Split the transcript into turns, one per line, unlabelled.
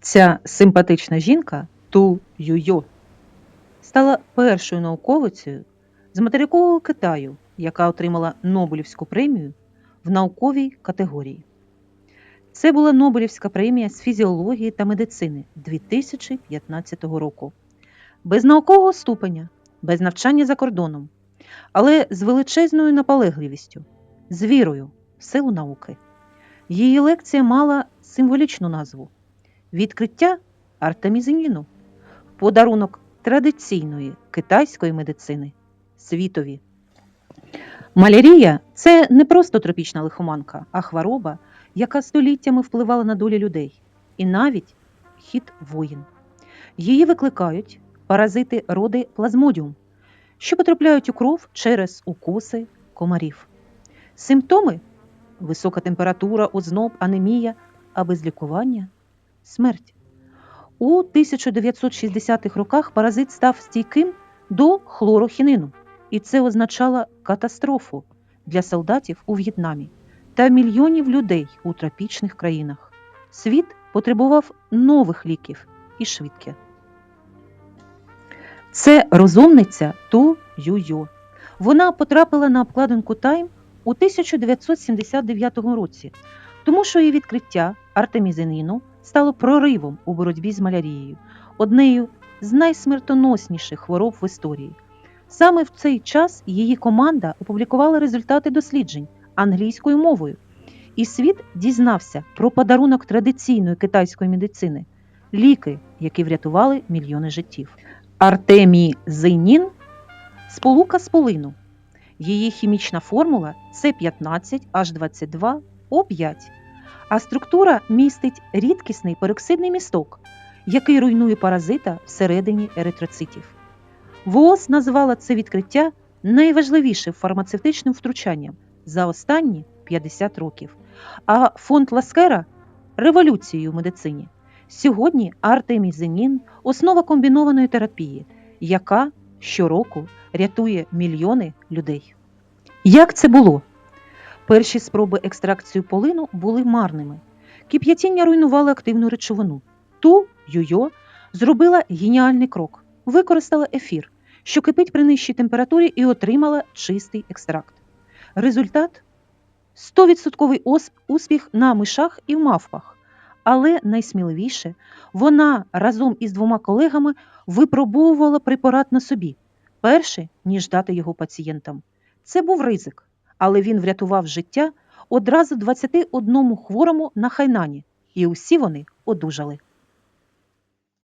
Ця симпатична жінка Ту Юйо стала першою науковицею з материкового Китаю, яка отримала Нобелівську премію в науковій категорії. Це була Нобелівська премія з фізіології та медицини 2015 року. Без наукового ступеня, без навчання за кордоном, але з величезною наполегливістю, з вірою в силу науки. Її лекція мала символічну назву Відкриття артемізиніну, подарунок традиційної китайської медицини світові. Малярія це не просто тропічна лихоманка, а хвороба, яка століттями впливала на долі людей і навіть хід воїн. Її викликають паразити роди плазмодіум, що потрапляють у кров через укуси комарів. Симптоми висока температура, озноб, анемія, а без лікування смерть. У 1960-х роках паразит став стійким до хлорохінину, і це означало катастрофу для солдатів у В'єтнамі та мільйонів людей у тропічних країнах. Світ потребував нових ліків і швидке. Це розумниця Ту Юйо. Вона потрапила на обкладинку Time у 1979 році, тому що її відкриття артемізинину стало проривом у боротьбі з малярією, однею з найсмертоносніших хвороб в історії. Саме в цей час її команда опублікувала результати досліджень англійською мовою, і світ дізнався про подарунок традиційної китайської медицини ліки, які врятували мільйони життів. Артемізинін сполука з полину. Її хімічна формула С15H22O5, а структура містить рідкісний пероксидний місток, який руйнує паразита всередині еритроцитів. ВООЗ назвала це відкриття найважливішим фармацевтичним втручанням за останні 50 років, а фонд Ласкера революцією в медицині. Сьогодні артемізинін – основа комбінованої терапії, яка щороку рятує мільйони людей. Як це було? Перші спроби екстракцію полину були марними. Кип'ятіння руйнувало активну речовину. Ту Юйо зробила геніальний крок, використала ефір, що кипить при нижчій температурі, і отримала чистий екстракт. Результат 100% успіх на мишах і в мавпах. Але найсміливіше вона разом із двома колегами випробовувала препарат на собі, перше, ніж дати його пацієнтам. Це був ризик, але він врятував життя одразу 21 хворому на хайнані, і усі вони одужали.